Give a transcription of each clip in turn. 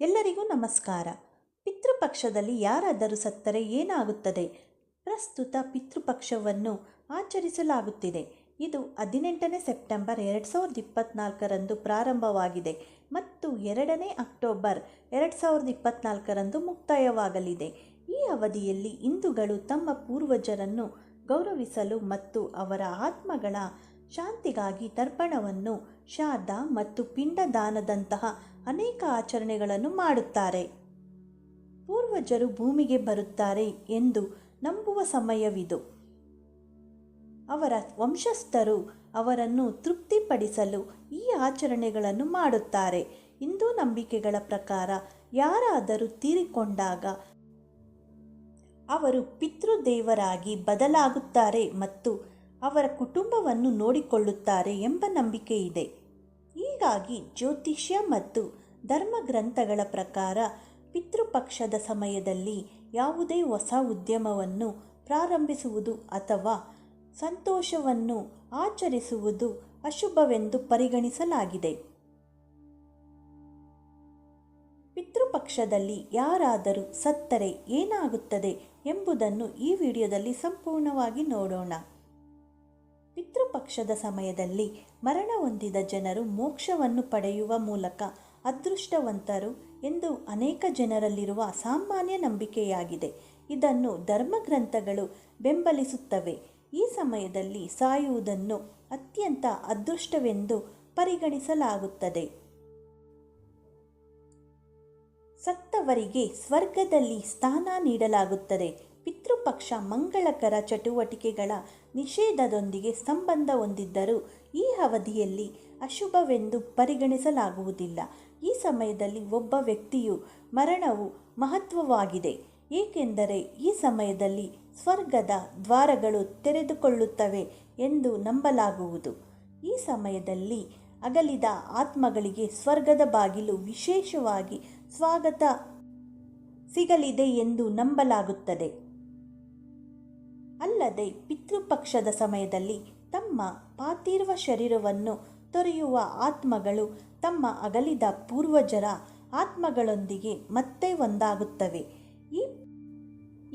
ಎಲ್ಲರಿಗೂ ನಮಸ್ಕಾರ. ಪಿತೃಪಕ್ಷದಲ್ಲಿ ಯಾರಾದರೂ ಸತ್ತರೆ ಏನಾಗುತ್ತದೆ? ಪ್ರಸ್ತುತ ಪಿತೃಪಕ್ಷವನ್ನು ಆಚರಿಸಲಾಗುತ್ತಿದೆ. ಇದು ಹದಿನೆಂಟನೇ ಸೆಪ್ಟೆಂಬರ್ ಎರಡು ಸಾವಿರದ ಇಪ್ಪತ್ತ್ನಾಲ್ಕರಂದು ಪ್ರಾರಂಭವಾಗಿದೆ ಮತ್ತು ಎರಡನೇ ಅಕ್ಟೋಬರ್ ಎರಡು ಸಾವಿರದ ಇಪ್ಪತ್ತ್ನಾಲ್ಕರಂದು ಮುಕ್ತಾಯವಾಗಲಿದೆ. ಈ ಅವಧಿಯಲ್ಲಿ ಹಿಂದೂಗಳು ತಮ್ಮ ಪೂರ್ವಜರನ್ನು ಗೌರವಿಸಲು ಮತ್ತು ಅವರ ಆತ್ಮಗಳ ಶಾಂತಿಗಾಗಿ ತರ್ಪಣವನ್ನು ಶಾದ ಮತ್ತು ಪಿಂಡದಾನದಂತಹ ಅನೇಕ ಆಚರಣೆಗಳನ್ನು ಮಾಡುತ್ತಾರೆ. ಪೂರ್ವಜರು ಭೂಮಿಗೆ ಬರುತ್ತಾರೆ ಎಂದು ನಂಬುವ ಸಮಯವಿದು. ಅವರ ವಂಶಸ್ಥರು ಅವರನ್ನು ತೃಪ್ತಿಪಡಿಸಲು ಈ ಆಚರಣೆಗಳನ್ನು ಮಾಡುತ್ತಾರೆ. ಹಿಂದೂ ನಂಬಿಕೆಗಳ ಪ್ರಕಾರ ಯಾರಾದರೂ ತೀರಿಕೊಂಡಾಗ ಅವರು ಪಿತೃದೇವರಾಗಿ ಬದಲಾಗುತ್ತಾರೆ ಮತ್ತು ಅವರ ಕುಟುಂಬವನ್ನು ನೋಡಿಕೊಳ್ಳುತ್ತಾರೆ ಎಂಬ ನಂಬಿಕೆ ಇದೆ. ಹೀಗಾಗಿ ಜ್ಯೋತಿಷ್ಯ ಮತ್ತು ಧರ್ಮಗ್ರಂಥಗಳ ಪ್ರಕಾರ ಪಿತೃಪಕ್ಷದ ಸಮಯದಲ್ಲಿ ಯಾವುದೇ ಹೊಸ ಉದ್ಯಮವನ್ನು ಪ್ರಾರಂಭಿಸುವುದು ಅಥವಾ ಸಂತೋಷವನ್ನು ಆಚರಿಸುವುದು ಅಶುಭವೆಂದು ಪರಿಗಣಿಸಲಾಗಿದೆ. ಪಿತೃಪಕ್ಷದಲ್ಲಿ ಯಾರಾದರೂ ಸತ್ತರೆ ಏನಾಗುತ್ತದೆ ಎಂಬುದನ್ನು ಈ ವಿಡಿಯೋದಲ್ಲಿ ಸಂಪೂರ್ಣವಾಗಿ ನೋಡೋಣ. ಪಿತೃಪಕ್ಷದ ಸಮಯದಲ್ಲಿ ಮರಣ ಹೊಂದಿದ ಜನರು ಮೋಕ್ಷವನ್ನು ಪಡೆಯುವ ಮೂಲಕ ಅದೃಷ್ಟವಂತರು ಎಂದು ಅನೇಕ ಜನರಲ್ಲಿರುವ ಸಾಮಾನ್ಯ ನಂಬಿಕೆಯಾಗಿದೆ. ಇದನ್ನು ಧರ್ಮಗ್ರಂಥಗಳು ಬೆಂಬಲಿಸುತ್ತವೆ. ಈ ಸಮಯದಲ್ಲಿ ಸಾಯುವುದನ್ನು ಅತ್ಯಂತ ಅದೃಷ್ಟವೆಂದು ಪರಿಗಣಿಸಲಾಗುತ್ತದೆ. ಸತ್ತವರಿಗೆ ಸ್ವರ್ಗದಲ್ಲಿ ಸ್ಥಾನ ನೀಡಲಾಗುತ್ತದೆ. ಪಿತೃಪಕ್ಷ ಮಂಗಳಕರ ಚಟುವಟಿಕೆಗಳ ನಿಷೇಧದೊಂದಿಗೆ ಸಂಬಂಧ ಹೊಂದಿದ್ದರೂ ಈ ಅವಧಿಯಲ್ಲಿ ಅಶುಭವೆಂದು ಪರಿಗಣಿಸಲಾಗುವುದಿಲ್ಲ. ಈ ಸಮಯದಲ್ಲಿ ಒಬ್ಬ ವ್ಯಕ್ತಿಯು ಮರಣವು ಮಹತ್ವವಾಗಿದೆ, ಏಕೆಂದರೆ ಈ ಸಮಯದಲ್ಲಿ ಸ್ವರ್ಗದ ದ್ವಾರಗಳು ತೆರೆದುಕೊಳ್ಳುತ್ತವೆ ಎಂದು ನಂಬಲಾಗುವುದು. ಈ ಸಮಯದಲ್ಲಿ ಅಗಲಿದ ಆತ್ಮಗಳಿಗೆ ಸ್ವರ್ಗದ ಬಾಗಿಲು ವಿಶೇಷವಾಗಿ ಸ್ವಾಗತ ಸಿಗಲಿದೆ ಎಂದು ನಂಬಲಾಗುತ್ತದೆ. ಅಲ್ಲದೆ ಪಿತೃಪಕ್ಷದ ಸಮಯದಲ್ಲಿ ತಮ್ಮ ಪಾರ್ಥಿವ ಶರೀರವನ್ನು ತೊರೆಯುವ ಆತ್ಮಗಳು ತಮ್ಮ ಅಗಲಿದ ಪೂರ್ವಜರ ಆತ್ಮಗಳೊಂದಿಗೆ ಮತ್ತೆ ಒಂದಾಗುತ್ತವೆ. ಈ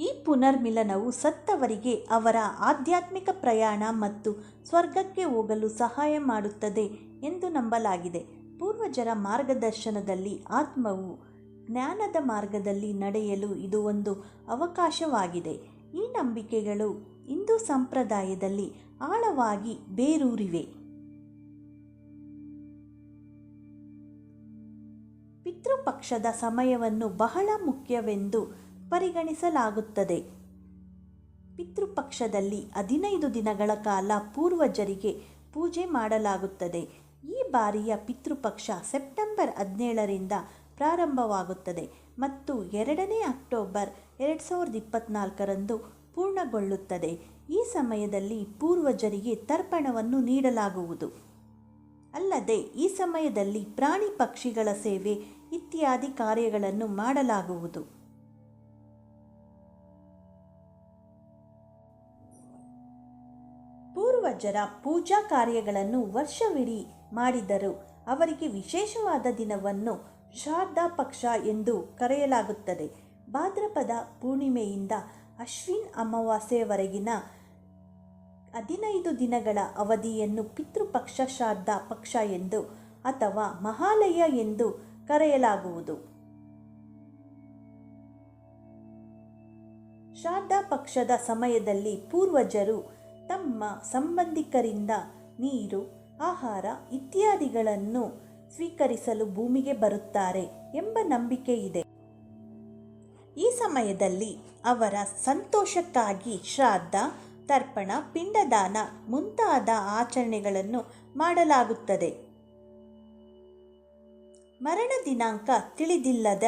ಈ ಪುನರ್ಮಿಲನವು ಸತ್ತವರಿಗೆ ಅವರ ಆಧ್ಯಾತ್ಮಿಕ ಪ್ರಯಾಣ ಮತ್ತು ಸ್ವರ್ಗಕ್ಕೆ ಹೋಗಲು ಸಹಾಯ ಮಾಡುತ್ತದೆ ಎಂದು ನಂಬಲಾಗಿದೆ. ಪೂರ್ವಜರ ಮಾರ್ಗದರ್ಶನದಲ್ಲಿ ಆತ್ಮವು ಜ್ಞಾನದ ಮಾರ್ಗದಲ್ಲಿ ನಡೆಯಲು ಇದು ಒಂದು ಅವಕಾಶವಾಗಿದೆ. ನಂಬಿಕೆಗಳು ಹಿಂದೂ ಸಂಪ್ರದಾಯದಲ್ಲಿ ಆಳವಾಗಿ ಬೇರೂರಿವೆ. ಪಿತೃಪಕ್ಷದ ಸಮಯವನ್ನು ಬಹಳ ಮುಖ್ಯವೆಂದು ಪರಿಗಣಿಸಲಾಗುತ್ತದೆ. ಪಿತೃಪಕ್ಷದಲ್ಲಿ ಹದಿನೈದು ದಿನಗಳ ಕಾಲ ಪೂರ್ವಜರಿಗೆ ಪೂಜೆ ಮಾಡಲಾಗುತ್ತದೆ. ಈ ಬಾರಿಯ ಪಿತೃಪಕ್ಷ ಸೆಪ್ಟೆಂಬರ್ ಹದಿನೇಳರಿಂದ ಪ್ರಾರಂಭವಾಗುತ್ತದೆ ಮತ್ತು ಎರಡನೇ ಅಕ್ಟೋಬರ್ ಎರಡು ಸಾವಿರದ ಇಪ್ಪತ್ತ್ನಾಲ್ಕರಂದು ಪೂರ್ಣಗೊಳ್ಳುತ್ತದೆ ಈ ಸಮಯದಲ್ಲಿ ಪೂರ್ವಜರಿಗೆ ತರ್ಪಣವನ್ನು ನೀಡಲಾಗುವುದು. ಅಲ್ಲದೆ, ಈ ಸಮಯದಲ್ಲಿ ಪ್ರಾಣಿ ಪಕ್ಷಿಗಳ ಸೇವೆ ಇತ್ಯಾದಿ ಕಾರ್ಯಗಳನ್ನು ಮಾಡಲಾಗುವುದು. ಪೂರ್ವಜರ ಪೂಜಾ ಕಾರ್ಯಗಳನ್ನು ವರ್ಷವಿಡೀ ಮಾಡಿದರು. ಅವರಿಗೆ ವಿಶೇಷವಾದ ದಿನವನ್ನು ಶ್ರಾದ್ದ ಪಕ್ಷ ಎಂದು ಕರೆಯಲಾಗುತ್ತದೆ. ಭಾದ್ರಪದ ಪೂರ್ಣಿಮೆಯಿಂದ ಅಶ್ವಿನ್ ಅಮಾವಾಸ್ಯೆವರೆಗಿನ ಹದಿನೈದು ದಿನಗಳ ಅವಧಿಯನ್ನು ಪಿತೃಪಕ್ಷ ಶ್ರಾದ್ದ ಪಕ್ಷ ಎಂದು ಅಥವಾ ಮಹಾಲಯ ಎಂದು ಕರೆಯಲಾಗುವುದು. ಶ್ರಾದ್ದ ಪಕ್ಷದ ಸಮಯದಲ್ಲಿ ಪೂರ್ವಜರು ತಮ್ಮ ಸಂಬಂಧಿಕರಿಂದ ನೀರು, ಆಹಾರ ಇತ್ಯಾದಿಗಳನ್ನು ಸ್ವೀಕರಿಸಲು ಭೂಮಿಗೆ ಬರುತ್ತಾರೆ ಎಂಬ ನಂಬಿಕೆ ಇದೆ. ಸಮಯದಲ್ಲಿ ಅವರ ಸಂತೋಷಕ್ಕಾಗಿ ಶ್ರಾದ್ದ, ತರ್ಪಣ, ಪಿಂಡದಾನ ಮುಂತಾದ ಆಚರಣೆಗಳನ್ನು ಮಾಡಲಾಗುತ್ತದೆ. ಮರಣ ದಿನಾಂಕ ತಿಳಿದಿಲ್ಲದ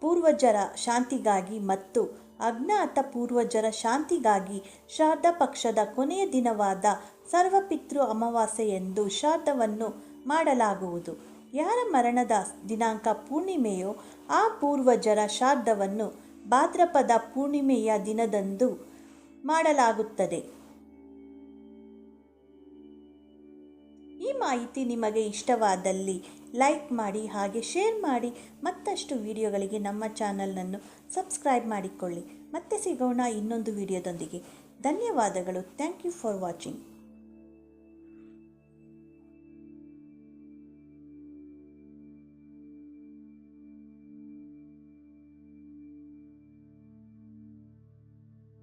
ಪೂರ್ವಜರ ಶಾಂತಿಗಾಗಿ ಮತ್ತು ಅಜ್ಞಾತ ಪೂರ್ವಜರ ಶಾಂತಿಗಾಗಿ ಶ್ರಾದ್ದ ಪಕ್ಷದ ಕೊನೆಯ ದಿನವಾದ ಸರ್ವಪಿತೃ ಅಮಾವಾಸ್ಯೆಯಂದು ಶ್ರಾದ್ದವನ್ನು ಮಾಡಲಾಗುವುದು. ಯಾರ ಮರಣದ ದಿನಾಂಕ ಪೂರ್ಣಿಮೆಯೋ ಆ ಪೂರ್ವಜರ ಶ್ರಾದ್ದವನ್ನು ಭಾದ್ರಪದ ಪೂರ್ಣಿಮೆಯ ದಿನದಂದು ಮಾಡಲಾಗುತ್ತದೆ. ಈ ಮಾಹಿತಿ ನಿಮಗೆ ಇಷ್ಟವಾದಲ್ಲಿ ಲೈಕ್ ಮಾಡಿ ಹಾಗೆ ಶೇರ್ ಮಾಡಿ ಮತ್ತಷ್ಟು ವಿಡಿಯೋಗಳಿಗೆ ನಮ್ಮ ಚಾನಲನ್ನು ಸಬ್ಸ್ಕ್ರೈಬ್ ಮಾಡಿಕೊಳ್ಳಿ. ಮತ್ತೆ ಸಿಗೋಣ ಇನ್ನೊಂದು ವಿಡಿಯೋದೊಂದಿಗೆ. ಧನ್ಯವಾದಗಳು. Thank you for watching.